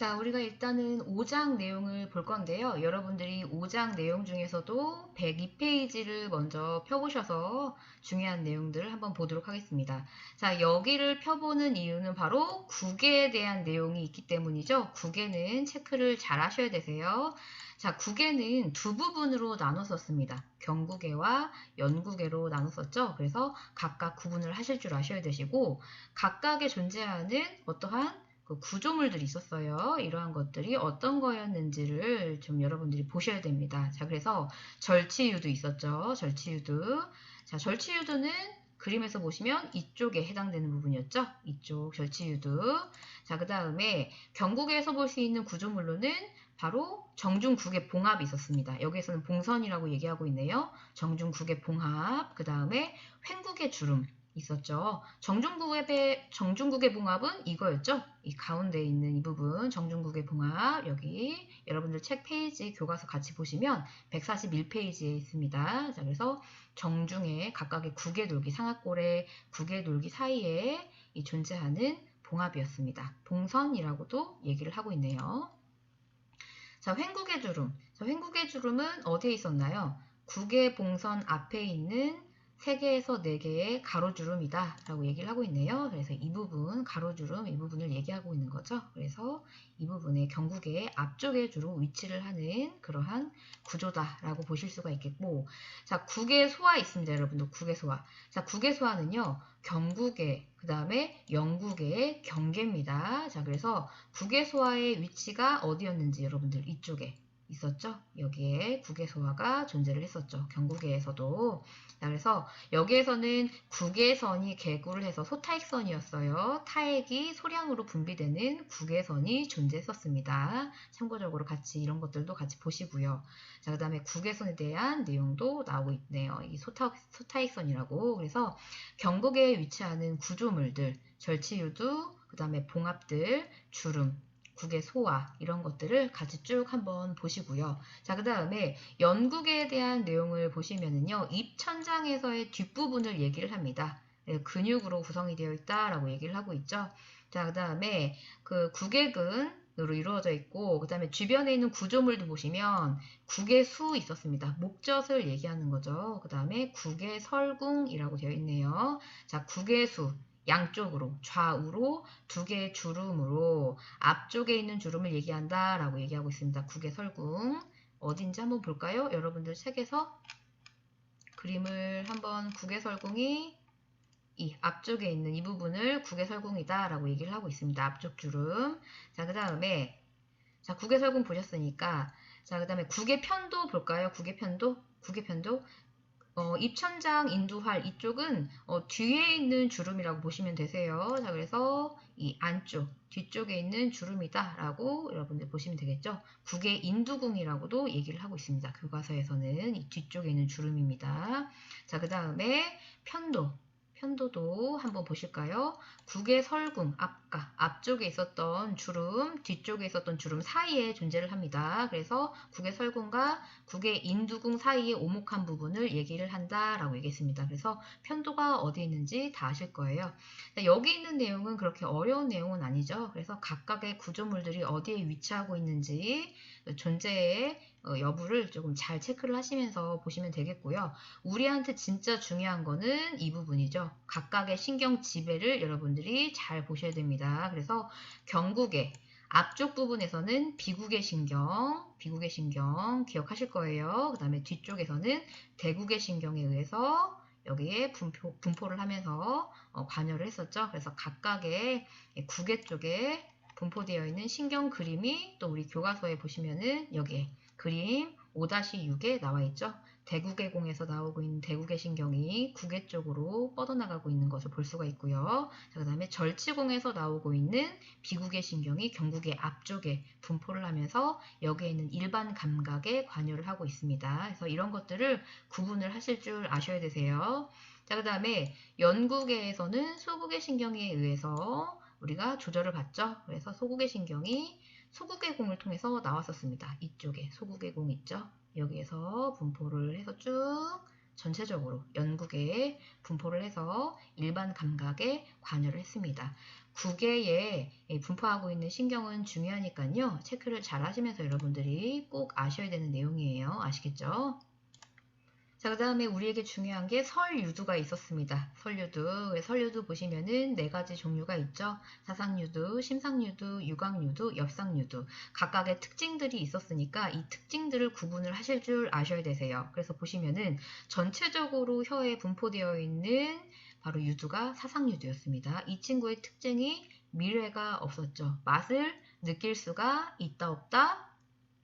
자, 우리가 일단은 5장 내용을 볼 건데요. 여러분들이 5장 내용 중에서도 102페이지를 먼저 펴보셔서 중요한 내용들을 한번 보도록 하겠습니다. 자, 여기를 펴보는 이유는 바로 국에 대한 내용이 있기 때문이죠. 국에는 체크를 잘 하셔야 되세요. 자, 국에는 두 부분으로 나눴었습니다. 경국에와 연국에로 나눴었죠. 그래서 각각 구분을 하실 줄 아셔야 되시고 각각에 존재하는 어떠한 그 구조물들이 있었어요. 이러한 것들이 어떤 거였는지를 좀 여러분들이 보셔야 됩니다. 자, 그래서 절치유도 있었죠. 절치유도. 자, 절치유도는 그림에서 보시면 이쪽에 해당되는 부분이었죠. 이쪽 절치유도. 자, 그 다음에 경국에서 볼 수 있는 구조물로는 바로 정중국의 봉합이 있었습니다. 여기에서는 봉선이라고 얘기하고 있네요. 정중국의 봉합, 그 다음에 횡국의 주름, 있었죠. 정중국의, 정중국의 봉합은 이거였죠. 이 가운데 있는 이 부분 정중국의 봉합 여기 여러분들 책 페이지 교과서 같이 보시면 141페이지에 있습니다. 자 그래서 정중의 각각의 국의 돌기 상하골의 국의 돌기 사이에 이 존재하는 봉합이었습니다. 봉선이라고도 얘기를 하고 있네요. 자 횡국의 주름. 자 횡국의 주름은 어디에 있었나요? 국의 봉선 앞에 있는 3개에서 4개의 가로주름이다 라고 얘기를 하고 있네요. 그래서 이 부분, 가로주름 이 부분을 얘기하고 있는 거죠. 그래서 이 부분의 경국의 앞쪽에 주로 위치를 하는 그러한 구조다 라고 보실 수가 있겠고 자, 국의 소화 있습니다. 여러분들 국의 소화. 자, 국의 소화는요. 경국의 그 다음에 영국의 경계입니다. 자, 그래서 국의 소화의 위치가 어디였는지 여러분들 이쪽에 있었죠. 여기에 국외소화가 존재를 했었죠. 경국에서도. 그래서 여기에서는 국외선이 개구를 해서 소타액선이었어요. 타액이 소량으로 분비되는 국외선이 존재했었습니다. 참고적으로 같이 이런 것들도 같이 보시고요. 자, 그 다음에 국외선에 대한 내용도 나오고 있네요. 이 소타, 소타액선이라고. 그래서 경국에 위치하는 구조물들, 절치유두, 그 다음에 봉합들, 주름, 국의 소화 이런 것들을 같이 쭉 한번 보시고요. 자, 그 다음에 연국에 대한 내용을 보시면은요. 입천장에서의 뒷부분을 얘기를 합니다. 네, 근육으로 구성이 되어 있다라고 얘기를 하고 있죠. 자, 그 다음에 그 국액은 으로 이루어져 있고 그 다음에 주변에 있는 구조물도 보시면 국의 수 있었습니다. 목젖을 얘기하는 거죠. 그 다음에 국의 설궁이라고 되어 있네요. 자, 국의 수 양쪽으로 좌우로 두 개의 주름으로 앞쪽에 있는 주름을 얘기한다 라고 얘기하고 있습니다. 국의 설궁 어딘지 한번 볼까요? 여러분들 책에서 그림을 한번 국의 설궁이 이 앞쪽에 있는 이 부분을 국의 설궁이다 라고 얘기를 하고 있습니다. 앞쪽 주름 자그 다음에 자 국의 설궁 보셨으니까 자그 다음에 국의 편도 볼까요? 국의 편도 국의 편도 어, 입천장 인두활 이쪽은 어, 뒤에 있는 주름이라고 보시면 되세요. 자, 그래서 이 안쪽, 뒤쪽에 있는 주름이다 라고 여러분들 보시면 되겠죠. 국의 인두궁이라고도 얘기를 하고 있습니다. 교과서에서는 이 뒤쪽에 있는 주름입니다. 자, 그 다음에 편도. 편도도 한번 보실까요? 국의 설궁, 앞가, 앞쪽에 있었던 주름, 뒤쪽에 있었던 주름 사이에 존재를 합니다. 그래서 국의 설궁과 국의 인두궁 사이의 오목한 부분을 얘기를 한다라고 얘기했습니다. 그래서 편도가 어디 있는지 다 아실 거예요. 여기 있는 내용은 그렇게 어려운 내용은 아니죠. 그래서 각각의 구조물들이 어디에 위치하고 있는지 존재의 어, 여부를 조금 잘 체크를 하시면서 보시면 되겠고요. 우리한테 진짜 중요한 거는 이 부분이죠. 각각의 신경 지배를 여러분들이 잘 보셔야 됩니다. 그래서 경국의 앞쪽 부분에서는 비국의 신경, 비국의 신경 기억하실 거예요. 그 다음에 뒤쪽에서는 대국의 신경에 의해서 여기에 분포, 분포를 하면서 어, 관여를 했었죠. 그래서 각각의 국의 쪽에 분포되어 있는 신경 그림이 또 우리 교과서에 보시면은 여기에 그림 5-6에 나와 있죠. 대구계공에서 나오고 있는 대구계 신경이 구계 쪽으로 뻗어나가고 있는 것을 볼 수가 있고요. 그 다음에 절치공에서 나오고 있는 비구계 신경이 경구계 앞쪽에 분포를 하면서 여기에 있는 일반 감각에 관여를 하고 있습니다. 그래서 이런 것들을 구분을 하실 줄 아셔야 되세요. 자, 그 다음에 연구계에서는 소구계 신경에 의해서 우리가 조절을 받죠. 그래서 소구계 신경이 소국의 공을 통해서 나왔었습니다. 이쪽에 소국의 공 있죠? 여기에서 분포를 해서 쭉 전체적으로 연국에 분포를 해서 일반 감각에 관여를 했습니다. 구개에 분포하고 있는 신경은 중요하니까요. 체크를 잘 하시면서 여러분들이 꼭 아셔야 되는 내용이에요. 아시겠죠? 자, 그 다음에 우리에게 중요한 게 설유두가 있었습니다. 설유두. 설유두 보시면은 네 가지 종류가 있죠. 사상유두, 심상유두, 유광유두, 엽상유두. 각각의 특징들이 있었으니까 이 특징들을 구분을 하실 줄 아셔야 되세요. 그래서 보시면은 전체적으로 혀에 분포되어 있는 바로 유두가 사상유두였습니다. 이 친구의 특징이 미래가 없었죠. 맛을 느낄 수가 있다 없다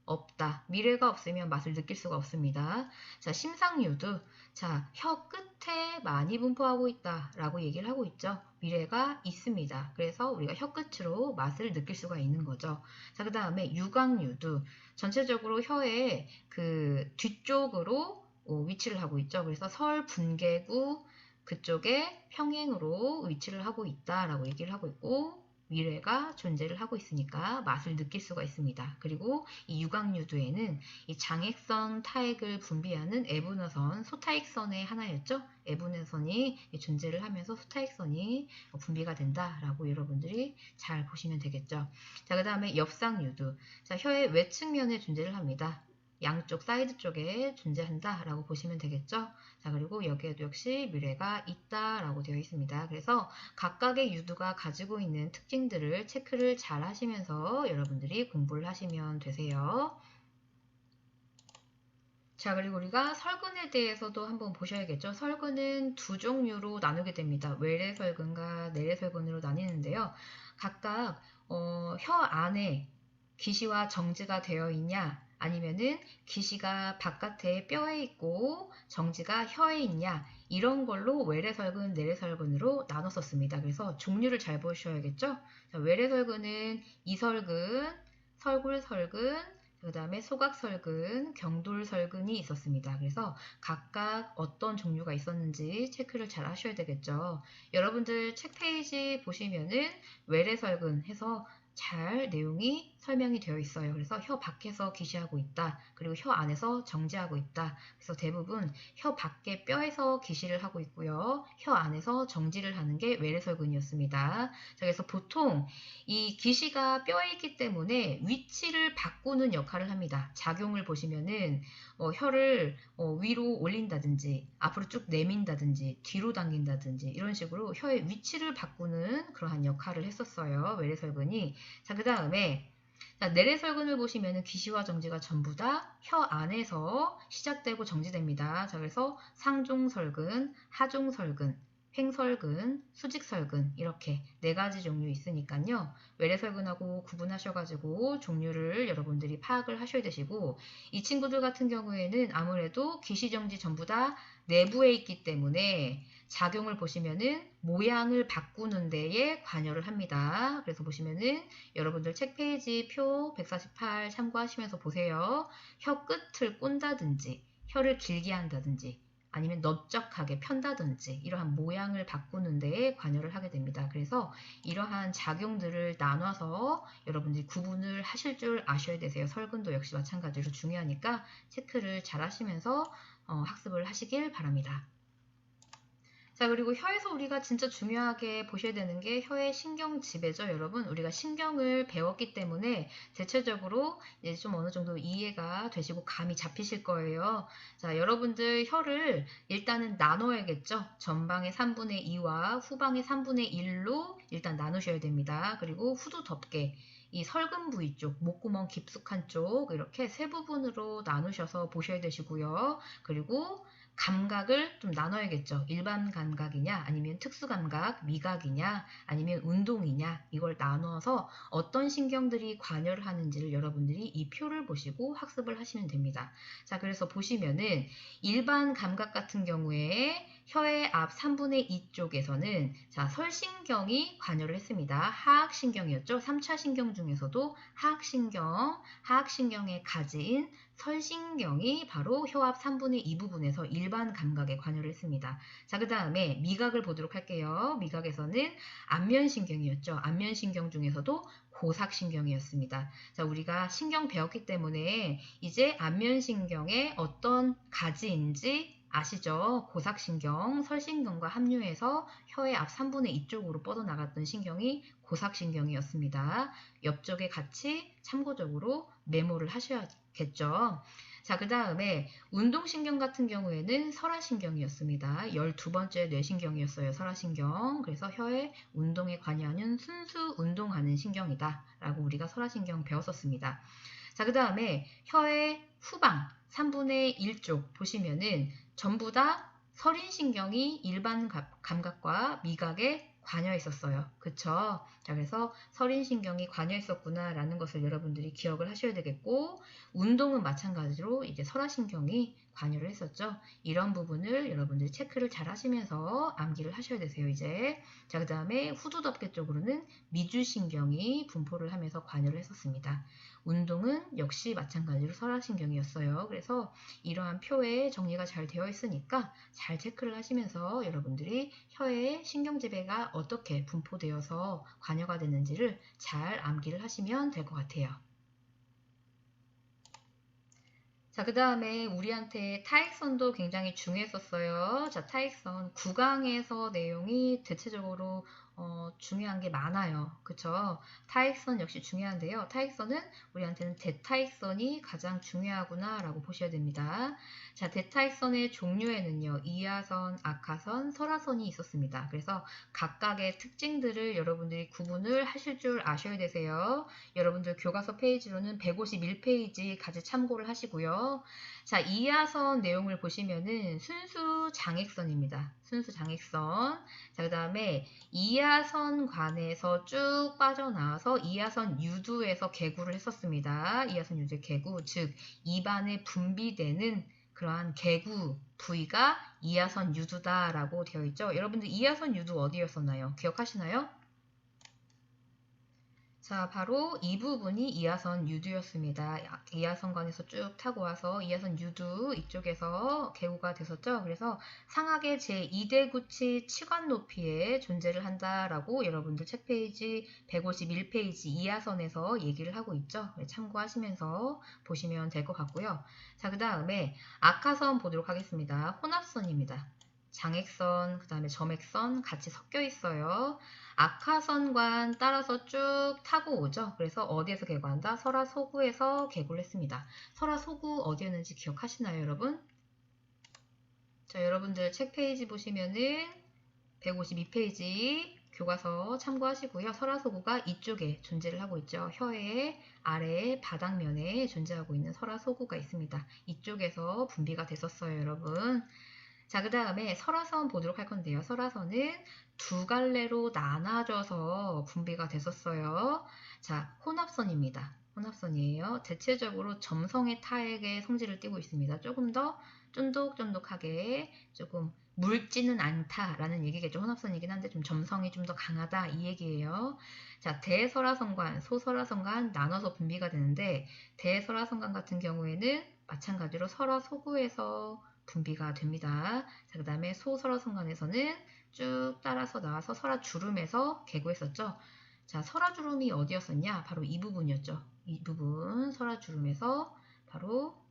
없다. 미래가 없으면 맛을 느낄 수가 없습니다. 자, 심상유두. 자, 혀 끝에 많이 분포하고 있다. 라고 얘기를 하고 있죠. 미래가 있습니다. 그래서 우리가 혀 끝으로 맛을 느낄 수가 있는 거죠. 자, 그 다음에 유광유두. 전체적으로 혀의 그 뒤쪽으로 어, 위치를 하고 있죠. 그래서 설 분계구 그쪽에 평행으로 위치를 하고 있다라고 얘기를 하고 있고 미래가 존재를 하고 있으니까 맛을 느낄 수가 있습니다. 그리고 이 유광유두에는 이 장액선 타액을 분비하는 에브너선 소타액선의 하나였죠. 에브너선이 존재를 하면서 소타액선이 분비가 된다라고 여러분들이 잘 보시면 되겠죠. 자, 그 다음에 엽상유두. 자, 혀의 외측면에 존재를 합니다. 양쪽 사이드 쪽에 존재한다라고 보시면 되겠죠. 자 그리고 여기에도 역시 미래가 있다라고 되어 있습니다. 그래서 각각의 유두가 가지고 있는 특징들을 체크를 잘 하시면서 여러분들이 공부를 하시면 되세요. 자 그리고 우리가 설근에 대해서도 한번 보셔야겠죠. 설근은 두 종류로 나누게 됩니다. 외래 설근과 내래 설근으로 나뉘는데요. 각각 어, 혀 안에 기시와 정지가 되어 있냐 아니면은 기시가 바깥에 뼈에 있고 정지가 혀에 있냐 이런 걸로 외래설근, 내래설근으로 나눴었습니다. 그래서 종류를 잘 보셔야겠죠. 자, 외래설근은 이설근, 설굴설근, 그 다음에 소각설근, 경돌설근이 있었습니다. 그래서 각각 어떤 종류가 있었는지 체크를 잘 하셔야 되겠죠. 여러분들 책 페이지 보시면은 외래설근 해서 잘 내용이 설명이 되어 있어요. 그래서 혀 밖에서 기시하고 있다. 그리고 혀 안에서 정지하고 있다. 그래서 대부분 혀 밖에 뼈에서 기시를 하고 있고요. 혀 안에서 정지를 하는 게 외래설근이었습니다. 그래서 보통 이 기시가 뼈에 있기 때문에 위치를 바꾸는 역할을 합니다. 작용을 보시면은 어, 혀를 어, 위로 올린다든지 앞으로 쭉 내민다든지 뒤로 당긴다든지 이런 식으로 혀의 위치를 바꾸는 그러한 역할을 했었어요. 외래설근이. 자, 그 다음에 자, 내래설근을 보시면 귀시와 정지가 전부 다 혀 안에서 시작되고 정지됩니다. 자, 그래서 상종설근, 하종설근, 횡설근, 수직설근 이렇게 네 가지 종류 있으니까요. 외래설근하고 구분하셔가지고 종류를 여러분들이 파악을 하셔야 되시고 이 친구들 같은 경우에는 아무래도 귀시정지 전부 다 내부에 있기 때문에 작용을 보시면은 모양을 바꾸는 데에 관여를 합니다. 그래서 보시면은 여러분들 책 페이지 표 148 참고하시면서 보세요. 혀 끝을 꼰다든지 혀를 길게 한다든지 아니면 넓적하게 편다든지 이러한 모양을 바꾸는 데에 관여를 하게 됩니다. 그래서 이러한 작용들을 나눠서 여러분들이 구분을 하실 줄 아셔야 되세요. 설근도 역시 마찬가지로 중요하니까 체크를 잘 하시면서 어, 학습을 하시길 바랍니다. 자 그리고 혀에서 우리가 진짜 중요하게 보셔야 되는 게 혀의 신경 지배죠 여러분? 우리가 신경을 배웠기 때문에 대체적으로 이제 좀 어느 정도 이해가 되시고 감이 잡히실 거예요. 자 여러분들 혀를 일단은 나눠야겠죠? 전방의 3분의 2와 후방의 3분의 1로 일단 나누셔야 됩니다. 그리고 후두 덮개 이 설근 부위 쪽, 목구멍 깊숙한 쪽 이렇게 세 부분으로 나누셔서 보셔야 되시고요. 그리고 감각을 좀 나눠야겠죠. 일반 감각이냐, 아니면 특수 감각, 미각이냐, 아니면 운동이냐, 이걸 나눠서 어떤 신경들이 관여를 하는지를 여러분들이 이 표를 보시고 학습을 하시면 됩니다. 자, 그래서 보시면은 일반 감각 같은 경우에 혀의 앞 3분의 2 쪽에서는 자, 설신경이 관여를 했습니다. 하악신경이었죠. 3차 신경 중에서도 하악신경, 하악신경의 가진 설신경이 바로 혀 앞 3분의 2 부분에서 일반 감각에 관여를 했습니다. 자, 그 다음에 미각을 보도록 할게요. 미각에서는 안면신경이었죠. 안면신경 중에서도 고삭신경이었습니다. 자, 우리가 신경 배웠기 때문에 이제 안면신경의 어떤 가지인지 아시죠? 고삭신경, 설신경과 합류해서 혀의 앞 3분의 2 쪽으로 뻗어나갔던 신경이 고삭신경이었습니다. 옆쪽에 같이 참고적으로 메모를 하셔야겠죠. 자, 그 다음에 운동신경 같은 경우에는 설화신경이었습니다. 12번째 뇌신경이었어요. 설화신경. 그래서 혀의 운동에 관여하는 순수 운동하는 신경이다. 라고 우리가 설화신경 배웠었습니다. 자, 그 다음에 혀의 후방 3분의 1쪽 보시면은 전부 다 설인신경이 일반 감각과 미각에 관여 있었어요. 그쵸? 자, 그래서 설인신경이 관여 있었구나 라는 것을 여러분들이 기억을 하셔야 되겠고, 운동은 마찬가지로 이제 설화신경이 관여를 했었죠. 이런 부분을 여러분들이 체크를 잘 하시면서 암기를 하셔야 되세요, 이제. 자, 그 다음에 후두덮개 쪽으로는 미주신경이 분포를 하면서 관여를 했었습니다. 운동은 역시 마찬가지로 설화신경이었어요. 그래서 이러한 표에 정리가 잘 되어 있으니까 잘 체크를 하시면서 여러분들이 혀의 신경지배가 어떻게 분포되어서 관여가 되는지를 잘 암기를 하시면 될 것 같아요. 자, 그 다음에 우리한테 타익선도 굉장히 중요했었어요. 자, 타익선 9강에서 내용이 대체적으로 어, 중요한 게 많아요. 그쵸? 타익선 역시 중요한데요. 타익선은 우리한테는 대타익선이 가장 중요하구나 라고 보셔야 됩니다. 자, 대타익선의 종류에는요. 이하선, 악하선, 설하선이 있었습니다. 그래서 각각의 특징들을 여러분들이 구분을 하실 줄 아셔야 되세요. 여러분들 교과서 페이지로는 151페이지 같이 참고를 하시고요. 자, 이하선 내용을 보시면은 순수 장액선입니다. 순수 장액선. 자, 그 다음에 이하선관에서 쭉 빠져나와서 이하선 유두에서 개구를 했었습니다. 이하선 유두 개구, 즉 입안에 분비되는 그러한 개구 부위가 이하선 유두다라고 되어 있죠. 여러분들 이하선 유두 어디였었나요? 기억하시나요? 자, 바로 이 부분이 이하선 유두였습니다. 이하선관에서 쭉 타고 와서 이하선 유두 이쪽에서 개구가 됐었죠. 그래서 상하계 제2대9치 치관 높이에 존재를 한다라고 여러분들 책 페이지 151페이지 이하선에서 얘기를 하고 있죠. 네, 참고하시면서 보시면 될 것 같고요. 자, 그 다음에 악하선 보도록 하겠습니다. 혼합선입니다. 장액선, 그 다음에 점액선 같이 섞여 있어요. 악하선관 따라서 쭉 타고 오죠. 그래서 어디에서 개구한다? 설화 소구에서 개구를 했습니다. 설화 소구 어디였는지 기억하시나요, 여러분? 자, 여러분들 책 페이지 보시면은 152페이지 교과서 참고하시고요. 설화소구가 이쪽에 존재를 하고 있죠. 혀의 아래 바닥면에 존재하고 있는 설화소구가 있습니다. 이쪽에서 분비가 됐었어요, 여러분. 자, 그 다음에 설화선 보도록 할 건데요. 설화선은 두 갈래로 나눠져서 분비가 됐었어요. 자, 혼합선입니다. 혼합선이에요. 대체적으로 점성의 타액의 성질을 띠고 있습니다. 조금 더 쫀득쫀득하게 조금 묽지는 않다라는 얘기겠죠. 혼합선이긴 한데 좀 점성이 좀 더 강하다 이 얘기예요. 자, 대설화선관, 소설화선관 나눠서 분비가 되는데 대설화선관 같은 경우에는 마찬가지로 설화 소구에서 분비가 됩니다. 자, 그 다음에 소설화선관에서는 쭉 따라서 나와서 설화 주름에서 개구했었죠. 자, 설화 주름이 어디였었냐? 바로 이 부분이었죠. 이 부분 설화 주름에서 바로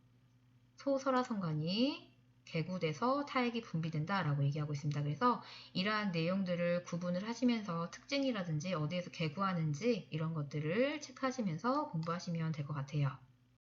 소설화선관이 개구돼서 타액이 분비된다 라고 얘기하고 있습니다. 그래서 이러한 내용들을 구분을 하시면서 특징이라든지 어디에서 개구하는지 이런 것들을 체크하시면서 공부하시면 될 것 같아요.